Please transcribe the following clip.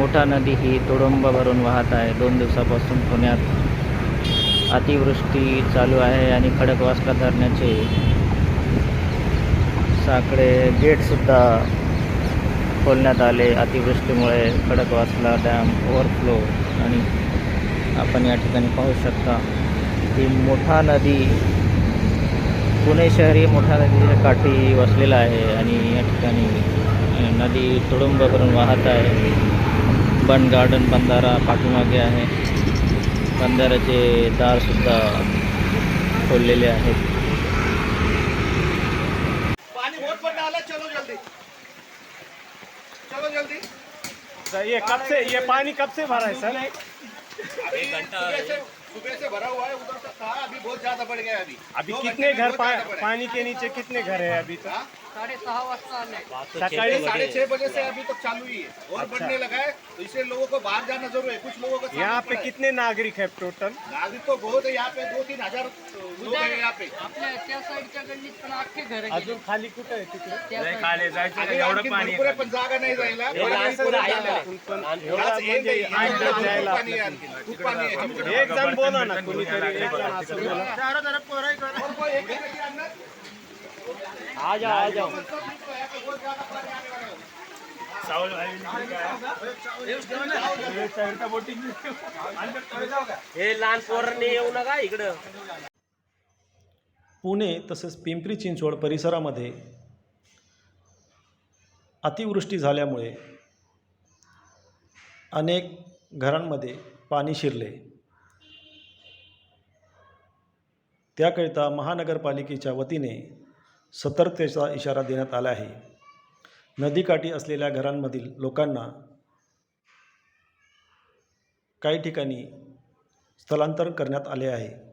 मोठा नदी ही तुडुंब भरून वाहत आहे. दोन दिवसापासून पुण्यात अतिवृष्टी चालू आहे आणि खडकवासला धरणाचे साकडे गेटसुद्धा खोलण्यात आले. अतिवृष्टीमुळे खडकवासला डॅम ओव्हरफ्लो आणि आपण या ठिकाणी पाहू शकता ही मोठा नदी पुणे शहर ही मोठ्या नदीच्या काठी वसलेला आहे आणि या ठिकाणी नदी तुडुंब भरून वाहत आहे. बन गार्डन बंधारा पाठीमागे आहे. बंधाऱ्याचे दारसुद्धा खोललेले आहेत. पानी बहुत बड़ा डाला चलो जल्दी. चलो जल्दी. सर ये कब से ये पानी कब से भरा है सर? अभी सुबह से सुबह से भरा हुआ है उधर तक था अभी बहुत ज़्यादा बढ़ गया अभी। अभी कितने घर पा। पानी के नीचे कितने घर है अभी तक? हाँ? सकाळी साढ़े छह बजे से अभी तक चालू ही है। और अच्छा। बढ़ने लगा है तो इसलिए लोगों को बाहर जाना ज़रूर है। कुछ लोगों को यहाँ पे कितने नागरिक है टोटल? नागरिक तो बहुत है यहाँ पे दो तीन हज़ार लोग हैं यहाँ पे। आपल्या त्या साईडच्या गल्लीत पण अख्खे घर अजून खाली कुठे आहे तिकडे? त्या side- आणि आणखी भरपूर आहे, पण जागा नाही जायला. भरपूर आहे. पण- पण आज एक आहे, खूप पाणी आहे. आणखी. खूप पाणी आहे. एक जण बोला ना कोणीतरी एक जण असं बोला ही आ जाओ आ जाओ हे लहान पोरांनी येऊ नका इकडं. पुणे तसेच पिंपरी चिंचवड परिसरामध्ये अतिवृष्टी झाल्यामुळे अनेक घरांमध्ये पाणी शिरले. त्याकरिता महानगरपालिकेच्या वतीने सतर्कतेचा इशारा देण्यात आला आहे. नदीकाठी असलेल्या घरांमधील लोकांना काही ठिकाणी स्थलांतर करण्यात आले आहे.